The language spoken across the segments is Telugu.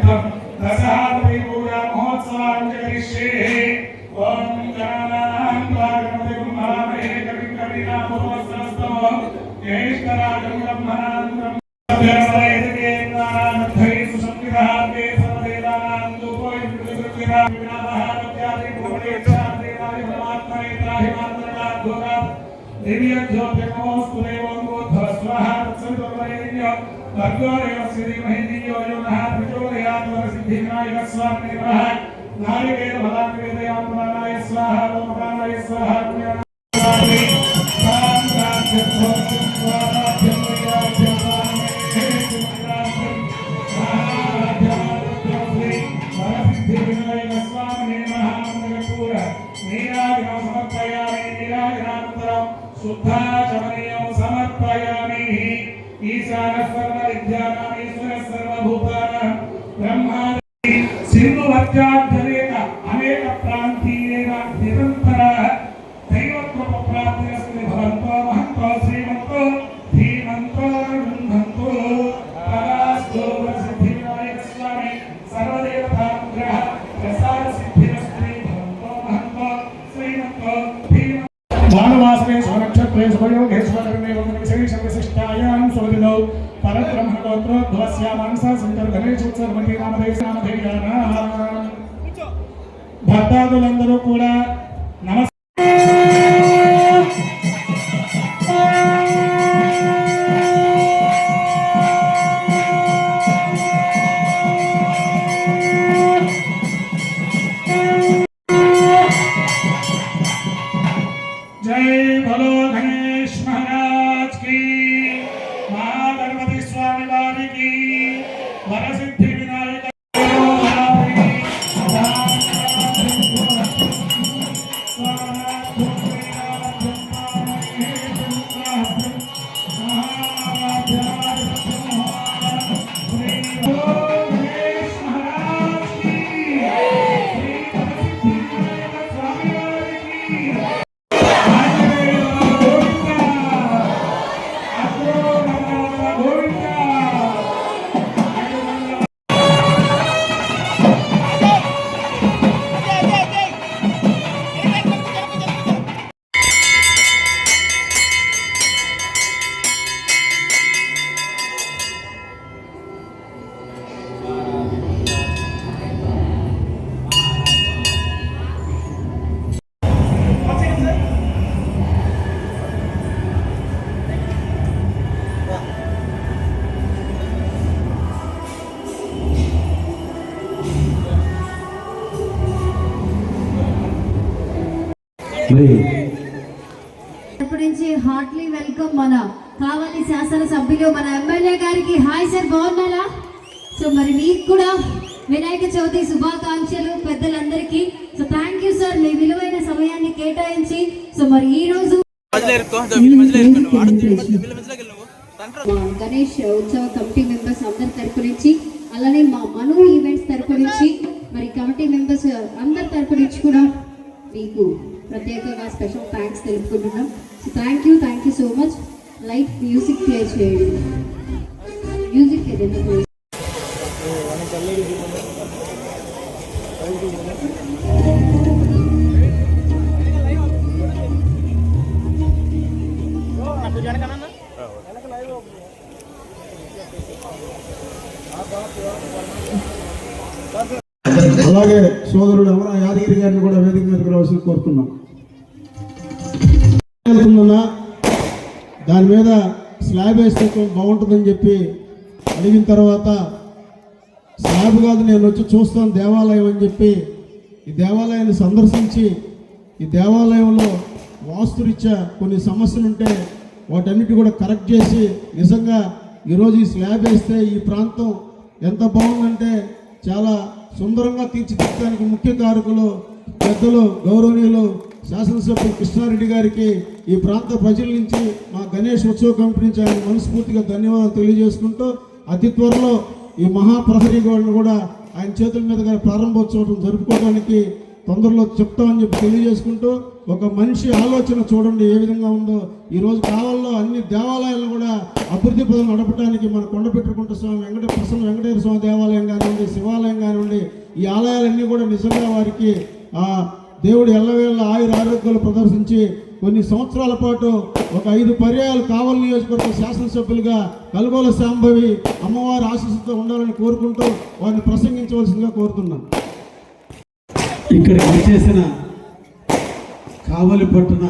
다 तत्त्वपरेण्यो भर्गोरेव श्रीमहिन्द्रियो यो नः प्रचोदयात् वरसिद्धिविनायक स्वामिनः नारिकेलफलान्वेदयात्मानाय स्वाहा लोकानाय स्वाहा నుంచి హార్ట్లీ వెల్కమ్ మన కావాలి శాసన సభ్యులు మన ఎమ్మెల్యే గారికి. హాయ్ సార్ బాగున్నారా? సో మరి మీకు కూడా వినాయక చవితి శుభాకాంక్షలు పెద్దలందరికీ. సో థ్యాంక్ యూ సార్ మీ విలువైన సమయాన్ని కేటాయించి సో మరి ఈ రోజు గణేష్ ఉత్సవ కమిటీ మెంబర్స్ అందరి తరపు నుంచి అలానే మా మను ఈవెంట్స్ తరపు నుంచి మరి కమిటీ మెంబర్స్ అందరి తరపు నుంచి కూడా మీకు ప్రత్యేకంగా special thanks తెలుపుకుంటున్నాం. So thank you thank you so much light music play చేయండి. మ్యూజిక్ ఏదైనా ప్లే గారిని కూడా వేదిక మీదకి రావాల్సి కోరుతున్నాం. వెళ్తుందన్నా దాని మీద స్లాబ్ వేస్తే బాగుంటుందని చెప్పి అడిగిన తర్వాత స్లాబ్ కాదు నేను వచ్చి చూస్తాను దేవాలయం అని చెప్పి ఈ దేవాలయాన్ని సందర్శించి ఈ దేవాలయంలో వాస్తురీత్యా కొన్ని సమస్యలు ఉంటే వాటన్నిటి కూడా కరెక్ట్ చేసి నిజంగా ఈరోజు ఈ స్లాబ్ వేస్తే ఈ ప్రాంతం ఎంత బాగుందంటే చాలా సుందరంగా తీర్చిదిద్దడానికి ముఖ్య కారకులు పెద్దలు గౌరవనీయులు శాసనసభ్యులు కృష్ణారెడ్డి గారికి ఈ ప్రాంత ప్రజల నుంచి మా గణేష్ ఉత్సవ కమిటీ నుంచి ఆయన మనస్ఫూర్తిగా ధన్యవాదాలు తెలియజేసుకుంటూ అతి త్వరలో ఈ మహాప్రహరీ గోడను కూడా ఆయన చేతుల మీదుగా ప్రారంభోత్సవం జరుపుకోవడానికి తొందరలో చెప్తామని చెప్పి తెలియజేసుకుంటూ ఒక మనిషి ఆలోచన చూడండి ఏ విధంగా ఉందో. ఈరోజు కావాలలో అన్ని దేవాలయాలను కూడా అభివృద్ధి పదం నడపడానికి మన కొండపెట్టుకుంట స్వామి వెంకట ప్రసన్న వెంకటేశ్వర స్వామి దేవాలయం కానివ్వండి శివాలయం కానివ్వండి ఈ ఆలయాలన్నీ కూడా నిజంగా వారికి ఆ దేవుడు ఎల్లవేళ ఆయుర ఆరోగ్యాలు ప్రదర్శించి కొన్ని సంవత్సరాల పాటు ఒక ఐదు పర్యాయాలు కావలి నియోజకవర్గ శాసనసభ్యులుగా కలుగోల శాంభవి అమ్మవారి ఆశీస్సుతో ఉండాలని కోరుకుంటూ వారిని ప్రసంగించవలసిందిగా కోరుతున్నాను. ఇక్కడ చేసిన కావలి పట్టున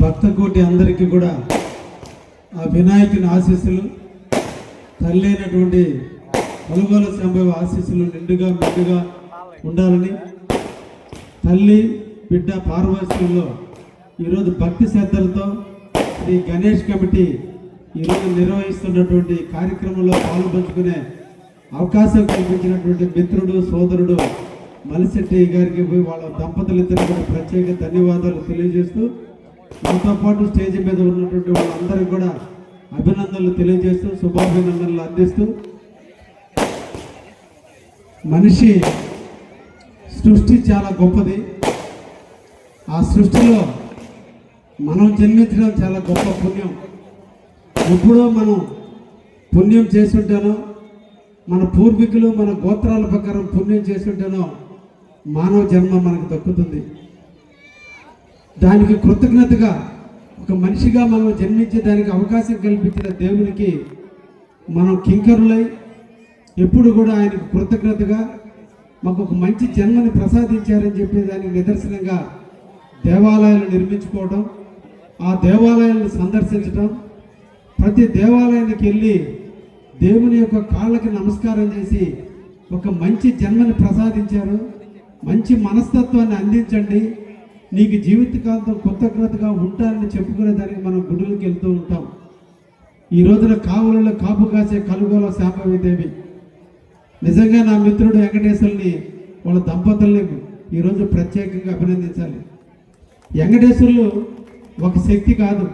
భక్తకోటి అందరికీ కూడా ఆ వినాయకుని ఆశీస్సులు తల్లైనటువంటి కొనుగోలు సంభవ ఆశీస్సులు నిండుగా మెండుగా ఉండాలని తల్లి బిడ్డ పార్వశ్యంలో ఈరోజు భక్తి శ్రద్ధలతో శ్రీ గణేష్ కమిటీ ఈరోజు నిర్వహిస్తున్నటువంటి కార్యక్రమంలో పాల్పంచుకునే అవకాశం కల్పించినటువంటి మిత్రుడు సోదరుడు మలిశెట్టి గారికి పోయి వాళ్ళ దంపతులిద్దరు కూడా ప్రత్యేక ధన్యవాదాలు తెలియజేస్తూ మనతో పాటు స్టేజ్ మీద ఉన్నటువంటి వాళ్ళందరికీ కూడా అభినందనలు తెలియజేస్తూ శుభాభినందనలు అందిస్తూ మనిషి సృష్టి చాలా గొప్పది. ఆ సృష్టిలో మనం జన్మించడం చాలా గొప్ప పుణ్యం. ఎప్పుడో మనం పుణ్యం చేసుంటానో మన పూర్వీకులు మన గోత్రాల ప్రకారం పుణ్యం చేస్తుంటేనో మానవ జన్మ మనకు దక్కుతుంది. దానికి కృతజ్ఞతగా ఒక మనిషిగా మనం జన్మించే దానికి అవకాశం కల్పించిన దేవునికి మనం కింకరులై ఎప్పుడు కూడా ఆయనకు కృతజ్ఞతగా మాకు ఒక మంచి జన్మని ప్రసాదించారని చెప్పే దానికి నిదర్శనంగా దేవాలయాలు నిర్మించుకోవడం ఆ దేవాలయాలను సందర్శించడం ప్రతి దేవాలయానికి వెళ్ళి దేవుని యొక్క కాళ్ళకి నమస్కారం చేసి ఒక మంచి జన్మని ప్రసాదించారు. మంచి మనస్తత్వాన్ని అందించండి. నీకు జీవితకాంతం కృతజ్ఞతగా ఉంటానని చెప్పుకునే దానికి మనం గుడులకు వెళ్తూ ఉంటాం. ఈ రోజున కావులలో కాపు కాసే కలుగోల శాంభవిదేవి నిజంగా నా మిత్రుడు వెంకటేశ్వరుని వాళ్ళ దంపతుల్ని ఈరోజు ప్రత్యేకంగా అభినందించాలి. వెంకటేశ్వరులు ఒక శక్తి కాదు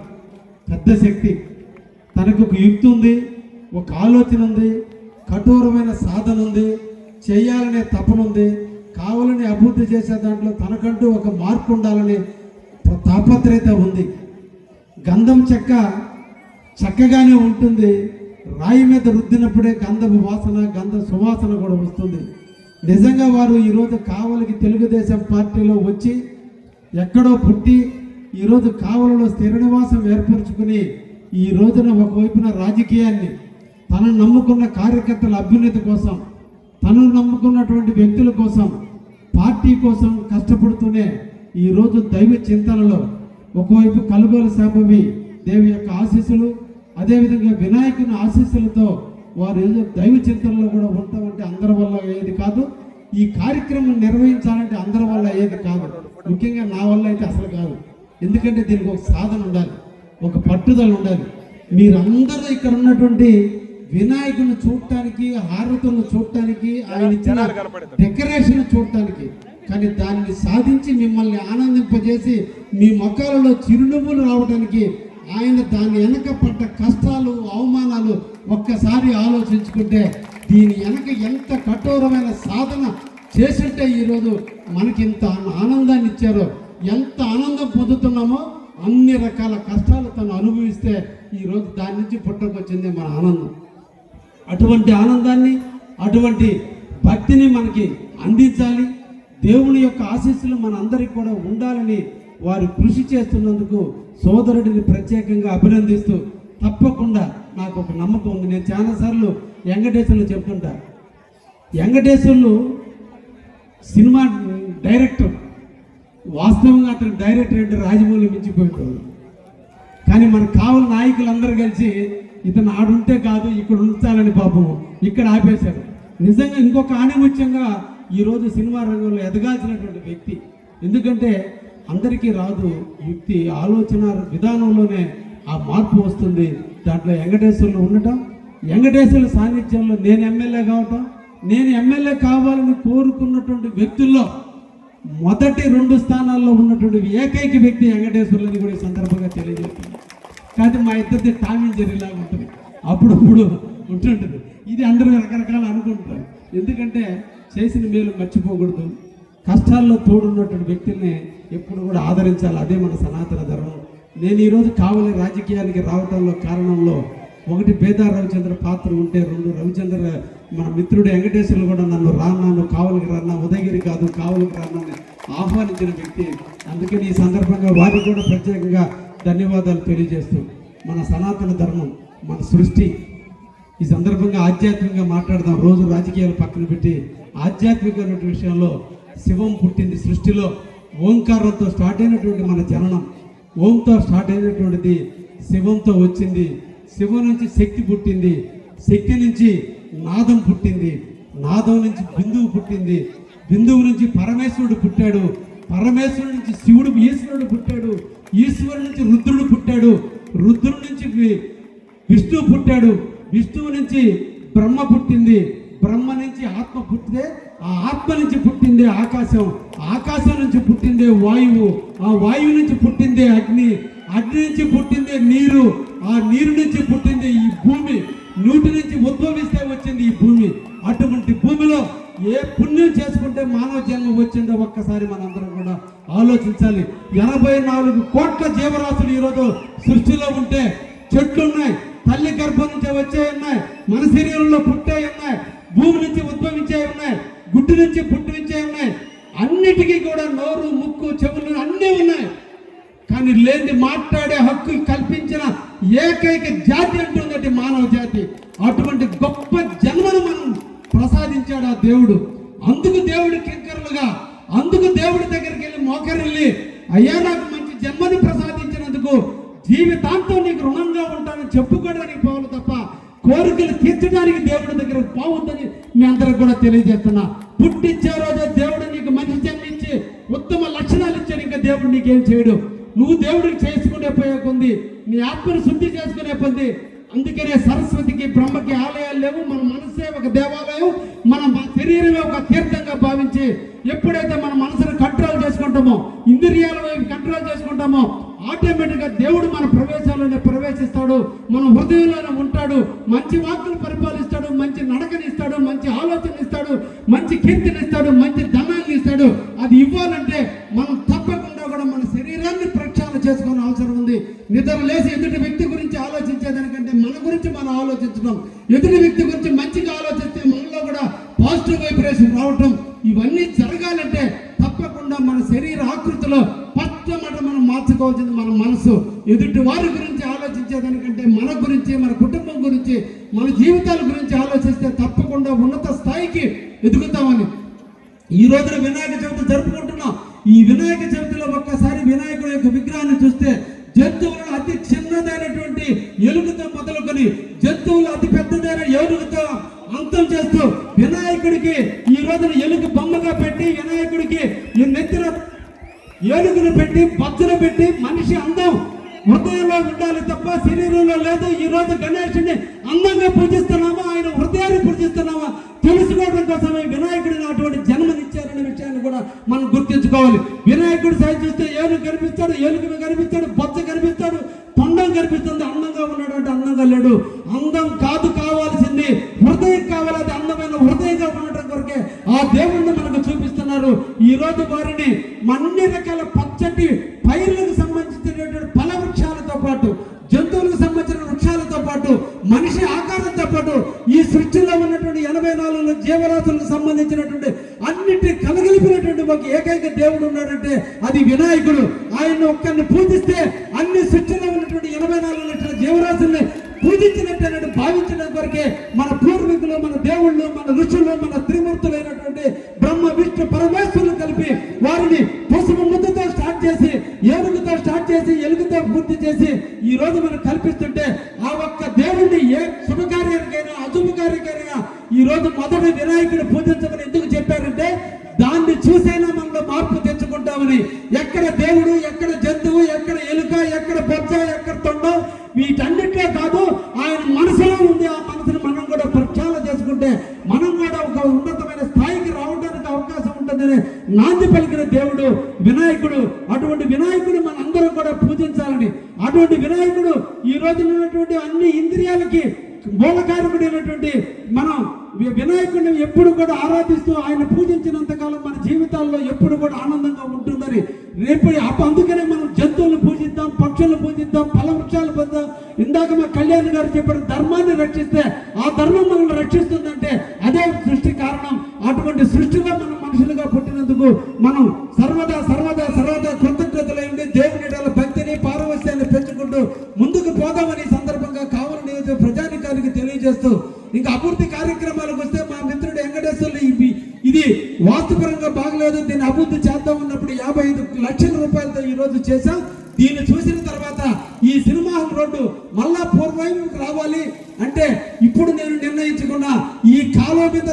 పెద్ద శక్తి. తనకు ఒక యుక్తి ఉంది ఒక ఆలోచన ఉంది కఠోరమైన సాధన ఉంది చేయాలనే తపన ఉంది కావాలని అభివృద్ధి చేసే దాంట్లో తనకంటూ ఒక మార్పు ఉండాలనే తాపత్రయత ఉంది. గంధం చెక్క చక్కగానే ఉంటుంది రాయి మీద రుద్దినప్పుడే గంధపు వాసన గంధ సువాసన కూడా వస్తుంది. నిజంగా వారు ఈరోజు కావలికి తెలుగుదేశం పార్టీలో వచ్చి ఎక్కడో పుట్టి ఈరోజు కావలలో స్థిర నివాసం ఏర్పరచుకుని ఈ రోజున ఒకవైపున రాజకీయాన్ని తనను నమ్ముకున్న కార్యకర్తల అభ్యున్నతి కోసం తనను నమ్ముకున్నటువంటి వ్యక్తుల కోసం పార్టీ కోసం కష్టపడుతూనే ఈరోజు దైవ చింతనలో ఒకవైపు కలుగోలు శాంభవి దేవి యొక్క ఆశీస్సులు అదేవిధంగా వినాయకుని ఆశీస్సులతో వారు ఏదో దైవ చింతనలో కూడా ఉంటామంటే అందరి వల్ల అయ్యేది కాదు. ఈ కార్యక్రమం నిర్వహించాలంటే అందరి వల్ల అయ్యేది కాదు. ముఖ్యంగా నా వల్ల అయితే అసలు కాదు. ఎందుకంటే దీనికి ఒక సాధన ఉండాలి. ఒక పట్టుదల ఉండాలి. మీరందరూ ఇక్కడ ఉన్నటువంటి వినాయకుని చూడటానికి హారతులను చూడటానికి ఆయన డెకరేషన్ చూడటానికి కానీ దాన్ని సాధించి మిమ్మల్ని ఆనందింపజేసి మీ మొక్కలలో చిరునవ్వులు రావడానికి ఆయన దాని వెనక పడ్డ కష్టాలు అవమానాలు ఒక్కసారి ఆలోచించుకుంటే దీని వెనక ఎంత కఠోరమైన సాధన చేసింటే ఈరోజు మనకి ఇంత ఆనందాన్ని ఇచ్చారో ఎంత ఆనందం పొందుతున్నామో అన్ని రకాల కష్టాలు తను అనుభవిస్తే ఈరోజు దాని నుంచి పుట్టకొచ్చింది మన ఆనందం. అటువంటి ఆనందాన్ని అటువంటి భక్తిని మనకి అందించాలి. దేవుని యొక్క ఆశీస్సులు మనందరికీ కూడా ఉండాలని వారు కృషి చేస్తున్నందుకు సోదరుడిని ప్రత్యేకంగా అభినందిస్తూ తప్పకుండా నాకు ఒక నమ్మకం ఉంది. నేను చాలాసార్లు వెంకటేశ్వర్లు చెప్తుంటా. Venkateswarlu cinema director. వాస్తవంగా అతను డైరెక్టర్ అంటే రాజమౌళి మించిపోయింటాడు కానీ మనకు కావాల నాయకులందరూ కలిసి ఇతను ఆడుంటే కాదు ఇక్కడ ఉంచాలని పాపం ఇక్కడ ఆపేశారు. నిజంగా ఇంకొక ఆణిముత్యంగా ఈరోజు సినిమా రంగంలో ఎదగాల్సినటువంటి వ్యక్తి. ఎందుకంటే అందరికీ రాదు. యుక్తి ఆలోచన విధానంలోనే ఆ మార్పు వస్తుంది. దాంట్లో వెంకటేశ్వర్లు ఉండటం వెంకటేశ్వర్ల సాన్నిధ్యంలో నేను ఎమ్మెల్యే కావటం నేను ఎమ్మెల్యే కావాలని కోరుకున్నటువంటి వ్యక్తుల్లో మొదటి రెండు స్థానాల్లో ఉన్నటువంటి ఏకైక వ్యక్తి వెంకటేశ్వర్లని కూడా ఈ సందర్భంగా తెలియజేస్తుంది కానీ మా ఇద్దరిది టామీ జరిగేలాగా ఉంటుంది. అప్పుడప్పుడు ఉంటుంటుంది. ఇది అందరూ రకరకాల అనుకుంటారు. ఎందుకంటే చేసిన మేలు మర్చిపోకూడదు. కష్టాల్లో తోడున్నటువంటి వ్యక్తుల్ని ఎప్పుడు కూడా ఆదరించాలి. అదే మన సనాతన ధర్మం. నేను ఈరోజు కావలి రాజకీయానికి రావటంలో కారణంలో ఒకటి బేదార్ రవిచంద్ర పాత్ర ఉంటే రెండు రవిచంద్ర మన మిత్రుడు వెంకటేశ్వర్లు కూడా నన్ను రాన్నాను కావలికి రాన్నా ఉదయగిరి కాదు కావలికి రాన్నాను ఆహ్వానించిన వ్యక్తి. అందుకని ఈ సందర్భంగా వారికి కూడా ప్రత్యేకంగా ధన్యవాదాలు తెలియజేస్తూ మన సనాతన ధర్మం మన సృష్టి. ఈ సందర్భంగా ఆధ్యాత్మికంగా మాట్లాడదాం. రోజు రాజకీయాలు పక్కన పెట్టి ఆధ్యాత్మికమైన విషయంలో శివం పుట్టింది సృష్టిలో. ఓంకారంతో స్టార్ట్ అయినటువంటి మన జననం. ఓంతో స్టార్ట్ అయినటువంటిది శివంతో వచ్చింది. శివం నుంచి శక్తి పుట్టింది. శక్తి నుంచి నాదం పుట్టింది. నాదం నుంచి బిందువు పుట్టింది. బిందువు నుంచి పరమేశ్వరుడు పుట్టాడు. పరమేశ్వరుడు నుంచి శివుడు ఈశ్వరుడు పుట్టాడు. ఈశ్వరుడు నుంచి రుద్రుడు పుట్టాడు. రుద్రుడి నుంచి విష్ణువు పుట్టాడు. విష్ణువు నుంచి బ్రహ్మ పుట్టింది. బ్రహ్మ నుంచి ఆత్మ పుట్టితే ఆ ఆత్మ నుంచి పుట్టిందే ఆకాశం ఆకాశం నుంచి పుట్టిందే వాయువు ఆ వాయువు నుంచి పుట్టిందే అగ్ని అగ్ని నుంచి పుట్టిందే నీరు ఆ నీరు నుంచి పుట్టిందే ఈ భూమి నూటి నుంచి ఉద్భవిస్తే వచ్చింది ఈ భూమి. అటువంటి భూమిలో ఏ పుణ్యం చేసుకుంటే మానవ జన్మ వచ్చిందో ఒక్కసారి మనందరం కూడా ఆలోచించాలి. ఎనభై నాలుగు కోట్ల జీవరాశులు ఈరోజు సృష్టిలో ఉంటే చెట్లు ఉన్నాయి తల్లి గర్భం నుంచి వచ్చే ఉన్నాయి మన శరీరంలో పుట్టే ఉన్నాయి భూమి నుంచి ఉద్భవించే ఉన్నాయి గుడ్డు నుంచి పుట్టించే ఉన్నాయి. అన్నిటికీ కూడా నోరు ముక్కు చెవులు అన్నీ ఉన్నాయి. కానీ లేని మాట్లాడే హక్కు కల్పించిన ఏకైక జాతి అంటుందంటే మానవ జాతి. అటువంటి గొప్ప జన్మను మనం ప్రసాదించాడు ఆ దేవుడు. అందుకు దేవుడు కింకరులుగా అందుకు దేవుడి దగ్గరికి వెళ్ళి మోకరిల్లి అయ్యా నాకు మంచి జన్మని ప్రసాదించినందుకు జీవితాంతం నీకు రుణంగా ఉంటానని చెప్పుకోవడానికి పోవాలి తప్ప కోరికలు తీర్చడానికి దేవుడి దగ్గర బాగుందని మీ అందరికి కూడా తెలియజేస్తున్నా. పుట్టించే రోజే దేవుడు నీకు మంచి జన్మించి ఉత్తమ లక్షణాలు ఇచ్చాడు. ఇంకా దేవుడు నీకేం చేయడు. నువ్వు దేవుడికి చేసుకునే పోయే కొంది నీ ఆత్మను శుద్ధి చేసుకునే పొంది అందుకనే సరస్వతికి బ్రహ్మకి ఆలయాలు లేవు. మన మనసే ఒక దేవాలయం. మన శరీరమే ఒక తీర్థంగా భావించి ఎప్పుడైతే మన మనసును కంట్రోల్ చేసుకుంటామో ఇంద్రియాల వైపు కంట్రోల్ చేసుకుంటామో ఆటోమేటిక్గా దేవుడు మన ప్రవేశాలను ప్రవేశిస్తాడు. మన హృదయంలోనే ఉంటాడు. మంచి వాక్కులు పరిపాలిస్తాడు. మంచి నడకనిస్తాడు. మంచి ఆలోచన ఇస్తాడు మంచి కీర్తినిస్తాడు. మంచి ధనాన్ని ఇస్తాడు అది ఇవ్వాలంటే మనం తప్పకుండా కూడా మన శరీరాన్ని ప్రక్షాళన చేసుకునే అవసరం ఉంది. నిద్ర లేసి ఎదుటి వ్యక్తి గురించి ఆలోచించేదానికంటే మన గురించి మనం ఆలోచించడం. ఎదుటి వ్యక్తి గురించి మంచిగా ఆలోచిస్తే మనలో కూడా పాజిటివ్ వైబ్రేషన్ రావటం. ఇవన్నీ జరగాలంటే తప్పకుండా మన శరీర ఆకృతిలో మార్చుకోవాల్సింది మన మనసు. ఎదుటి వారి గురించి ఆలోచించేదానికంటే మన గురించి మన కుటుంబం గురించి మన జీవితాల గురించి ఆలోచిస్తే తప్పకుండా ఉన్నత స్థాయికి ఎదుగుతామని. ఈ రోజున వినాయక చవితి జరుపుకుంటున్నాం. ఈ వినాయక చవితిలో ఒక్కసారి వినాయకుడి యొక్క విగ్రహాన్ని చూస్తే జంతువులను అతి చిన్నదైనటువంటి ఎలుగుతో మొదలుకొని జంతువులు అతి పెద్దదైన ఏనుగుతో అంతం చేస్తూ వినాయకుడికి ఈ రోజున ఎలుగు బొమ్మగా పెట్టి వినాయకుడికి ఈ నెత్తిన ఏనుగును పెట్టి బజ్జును పెట్టి మనిషి అందం హృదయంలో ఉండాలి తప్ప శరీరంలో లేదు. ఈ రోజు గణేశుని అందంగా పూజిస్తున్నామా? ఆయన హృదయాన్ని పూజిస్తున్నామా? తెలుసుకోవడం కోసమే వినాయకుడిని అటువంటి జన్మనిచ్చారనే విషయాన్ని కూడా మనం గుర్తించుకోవాలి. వినాయకుడు సైజ్ చూస్తే ఏనుగు కనిపిస్తాడు ఏనుగు కనిపిస్తాడు బొచ్చ కనిపిస్తాడు తొండం కనిపిస్తుంది. అందంగా ఉన్నాడు అంటే అందంగా లేడు. అందం కాదు కావాల్సింది హృదయం కావాలి. అందమైన హృదయంగా ఉండటం కొరకే ఆ దేవుణ్ణి మనకు చూపిస్తున్నారు. ఈ రోజు వారిని అన్ని రకాల పచ్చటి పైర్లకు సంబంధించినటువంటి ఫల వృక్షాలతో పాటు జంతువులకు సంబంధించిన వృక్షాలతో పాటు మనిషి ఆకారంతో పాటు ఈ సృష్టిలో ఉన్నటువంటి ఎనభై నాలుగు జీవరాశులకు సంబంధించినటువంటి అన్నిటి కలగలిపినటువంటి ఒక ఏకైక దేవుడు ఉన్నాడంటే అది వినాయకుడు. ఆయన ఒక్కరిని పూజిస్తే అన్ని సృష్టిలో ఉన్నటువంటి ఎనభై నాలుగు లక్షల జీవరాశుల్ని పూజించినట్టు భావించడం కొరకే మన పూర్వీకులు మన దేవుళ్ళు మన ఋషులు మన త్రిమూర్తులైనటువంటి బ్రహ్మ విష్ణు పరమేశ్వరులు కలిపి వారిని పసుపు ముద్దతో స్టార్ట్ చేసి ఏనుగుతో స్టార్ట్ చేసి ఎలుగుతో పూర్తి చేసి ఈ రోజు మనం కల్పిస్తుంటే ఆ ఒక్క దేవుడిని ఏ శుభకార్యానికైనా అశుభకార్యానికైనా ఈ రోజు మొదటి వినాయకుడు పూజించమని ఎందుకు చెప్పారంటే దాన్ని చూసైనా మనలో మార్పు తెచ్చుకుంటామని. ఎక్కడ దేవుడు ఎక్కడ జంతువు ఎక్కడ ఎలుక ఎక్కడ బొచ్చ ఎక్కడ తొండం వీటన్నిటిలో కాదు ఆయన మనసులో ఉంది ఆ మనసుని మనం కూడా ప్రక్షాళన చేసుకుంటే మనం కూడా ఒక ఉన్నతమైన స్థాయికి రావడానికి అవకాశం ఉంటుందని నాంది పలికిన దేవుడు వినాయకుడు అటువంటి వినాయకుడు మనందరం కూడా పూజించాలని అటువంటి వినాయకుడు ఈ రోజున ఉన్నటువంటి అన్ని ఇంద్రియాలకి మూలకారకుడైనటువంటి మనం వినాయకుడిని ఎప్పుడు కూడా ఆరాధిస్తూ ఆయన పూజించినంత కాలం మన జీవితాల్లో ఎప్పుడు కూడా ఆనందంగా ఉంటుందని. రేపు అప్ప అందుకనే మనం జంతువులను పూజిద్దాం పక్షులను పూజిద్దాం ఫల వృక్షాలు పొందాం. ఇందాక మా కళ్యాణ్ గారు చెప్పిన ధర్మాన్ని రక్షిస్తే ఆ ధర్మం మనల్ని రక్షిస్తుందంటే అదే సృష్టి కారణం. అటువంటి సృష్టిలో మనం మనుషులుగా పుట్టినందుకు మనం సర్వదా సర్వదా సర్వదా కృతజ్ఞతలైంది దేవుని భక్తిని పారవస్యాన్ని పెంచుకుంటూ ముందుకు పోదామని సందర్భంగా కావలి నియోజక ప్రజానికానికి తెలియజేస్తూ ఇంకా అభివృద్ధి కార్యక్రమాలకు వస్తే మా మిత్రుడు వెంకటేశ్వర్లు ఇవి ఇది వాస్తుపరంగా బాగలేదు. దీన్ని అభివృద్ధి చేద్దాం ఉన్నప్పుడు యాభై ఐదు లక్షల రూపాయలతో ఈ రోజు చేశాం. దీన్ని చూసిన తర్వాత ఈ సినిమా హాల్ రోడ్డు మళ్ళా పూర్వైపుకి రావాలి. అంటే ఇప్పుడు నేను నిర్ణయించకుండా ఈ కాలువ మీద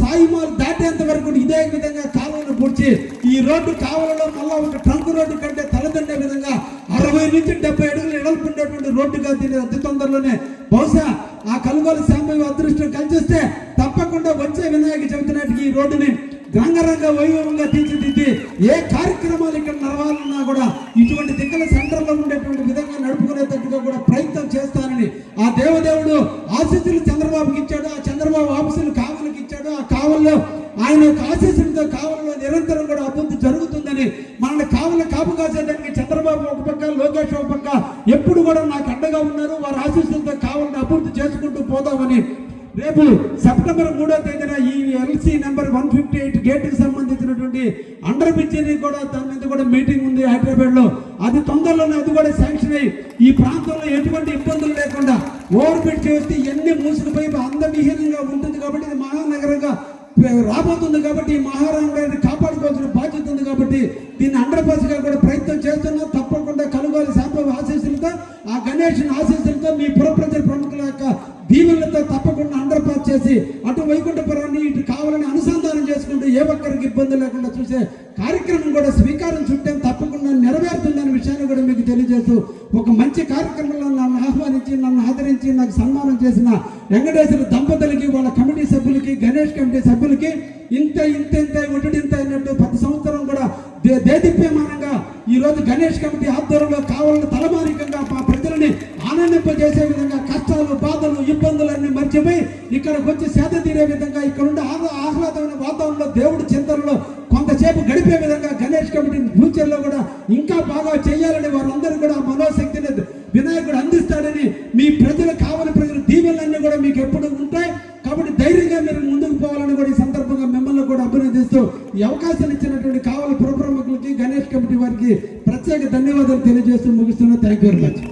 సాయిమాలు దాటేంత వరకు ఇదే విధంగా కాలువను పూడ్చి ఈ రోడ్డు కావలలో మళ్ళా ఒక ట్రంక్ రోడ్డు కంటే తలదండే విధంగా అరవై నుంచి డెబ్బై అడుగులు ఎడల్పు ఉండేటువంటి రోడ్డుగా దీన్ని అతి తొందరలోనే బహుశా ఆ కలుగోలు శాంభవి అదృష్టం కలిసిస్తే తప్పకుండా వచ్చే వినాయక చవితి నాటికి ఈ రోడ్డుని రంగరంగ వైభవంగా తీర్చిదిద్ది ఏ కార్యక్రమాలు ఇక్కడ నడవాలన్నా కూడా ఇటువంటి దిక్కల సెంటర్లో ఉండేటువంటి విధంగా నడుపుకునేటట్టుగా కూడా ప్రయత్నం చేస్తానని ఆ దేవదేవుడు ఆశీస్సులు చంద్రబాబుకి ఇచ్చాడు ఆ చంద్రబాబు ఆఫీసులు కావలికి ఇచ్చాడు ఆ కావల్లో ఆయన యొక్క ఆశీస్సులతో కావల్లో నిరంతరం కూడా అభివృద్ధి జరుగుతుందని మనల్ని కావల కాపు కాసేదానికి చంద్రబాబు ఒక పక్క లోకేష్ ఒక పక్క ఎప్పుడు కూడా నాకు అండగా ఉన్నారు. వారి ఆశీస్సులతో కావాలని అభివృద్ధి చేసుకుంటూ పోదామని రేపు సెప్టెంబర్ మూడో తేదీన ఈ LC number one fifty eight గేట్కి సంబంధించినటువంటి అండర్ బ్రిడ్జిని కూడా దాని మీద కూడా మీటింగ్ ఉంది హైదరాబాద్లో. అది తొందరలోనే అది కూడా శాంక్షన్ అయ్యి ఈ ప్రాంతంలో ఎటువంటి ఇబ్బందులు లేకుండా ఓవర్ చేస్తే ఎన్ని మూసుకుపోయి అందవిహీనంగా ఉంటుంది కాబట్టి ఇది మహానగరంగా రాబోతుంది కాబట్టి ఈ కాపాడుకోవాల్సిన బాధ్యత ఉంది కాబట్టి దీన్ని అండర్పాస్గా కూడా ప్రయత్నం చేస్తున్నాం. తప్పకుండా కనుగోలు శాంతవ ఆశీస్సులతో ఆ గణేష్ ఆశీస్సులతో మీ పురప్రజల ప్రముఖుల యొక్క దీవెనలతో తప్పకుండా అండర్ పాస్ చేసి అటు వైకుంఠపురాన్ని ఇటు కావాలని అనుసంధానం చేసుకుంటూ ఏ ఒక్కరికి ఇబ్బంది లేకుండా చూసే కార్యక్రమం కూడా స్వీకారం చుట్టాం. కూడా మీకు తెలియజేస్తూ ఒక మంచి కార్యక్రమంలో నన్ను ఆహ్వానించి నన్ను ఆదరించి నాకు సన్మానం చేసిన వెంకటేశ్వర దంపతులకి వాళ్ళ కమిటీ సభ్యులకి గణేష్ కమిటీ సభ్యులకి ఇంత ఇంత ఇంత ఒడ్డు ఇంత అయినట్టు ప్రతి సంవత్సరం కూడా దే దేదీప్యమానంగా ఈ రోజు గణేష్ కమిటీ ఆధ్వర్యంలో కావాలని తలమానికంగా మా ప్రజలని ఆనందింపజేసే విధంగా కష్టాలు బాధలు ఇబ్బందులన్నీ మర్చిపోయి ఇక్కడికి వచ్చి సేద తీరే విధంగా ఇక్కడ ఉండే ఆహ్లాదమైన వాతావరణంలో దేవుడి చింతనలో కొంతసేపు గడిపే విధంగా గణేష్ కమిటీ కూడా ఇంకా బాగా చేయాలని వారందరూ కూడా మనోశక్తిని వినాయకుడు అందిస్తాడని మీ ప్రజలు కావని ప్రజలు దీవెనలన్నీ కూడా మీకు ఎప్పుడు ఉంటాయి. కాబట్టి ధైర్యంగా మీరు ముందుకు పోవాలని కూడా ఈ సందర్భంగా మిమ్మల్ని కూడా అభినందిస్తూ ఈ అవకాశాన్ని ఇచ్చినటువంటి కావలి పురప్రముఖులకి గణేష్ కమిటీ వారికి ప్రత్యేక ధన్యవాదాలు తెలియజేస్తూ ముగిస్తున్నా. Thank you very much